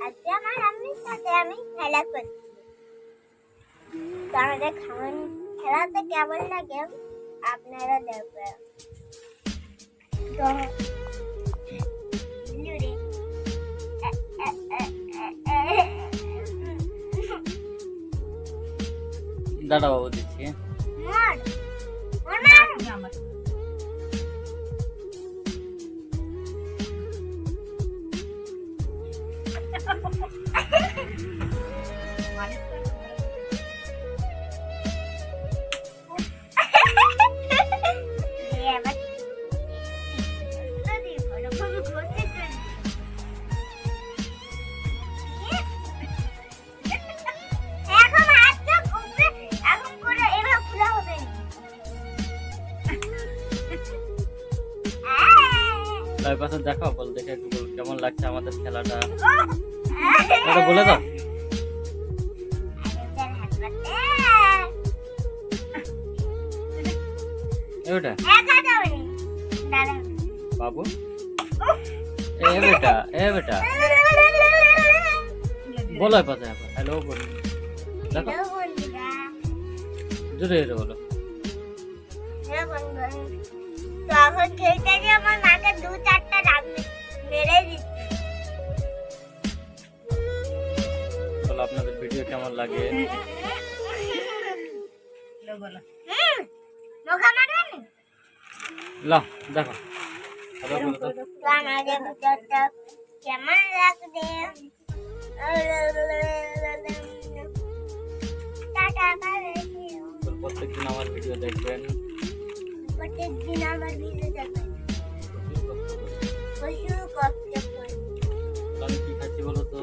আজকে আমার আম্মির সাথে আমি খেলা করছি তো আমাদের খাওয়ান খেলাতে কেমন লাগে আপনারা দেখবেন তো দাদা বাবু দিচ্ছি। মর তার পাশে দেখাও বল দেখে একটু বল কেমন লাগছে আমাদের খেলাটা। এটা বলে দাও। এটা বাবু। এ বেটা এ বেটা। বলো পাশে হ্যালো বলো দেখো। জোরে জোরে বলো। তখন খেলতে গিয়ে আমার মাকে দু চারটা ডাক মেরে দিচ্ছে বলো আপনাদের ভিডিও কেমন লাগে হুম, নোখা মারবেন লাও দেখো হ্যালো বলো তো তো আমাদের ভিতরটা কেমন লাগবে টাটা বাই বল, প্রত্যেকদিন আমার ভিডিও দেখবেন প্রত্যেকদিন আমার ভিডিও দেখবেন প্রচুর কষ্ট করে। করি আমি কি খাচ্ছি বলো তো?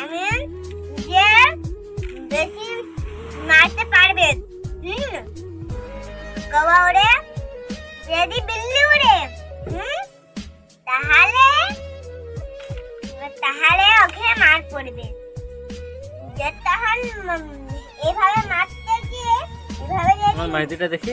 আমি যে বেশি মারতে পারবেন হুম? কবা ওরে যদি বিল্লি উড়ে হুম? তাহলে তাহলে ওকে মার পড়বে। যে তখন এভাবে মারতে গিয়ে এভাবে আমার মাইদিটা দেখি।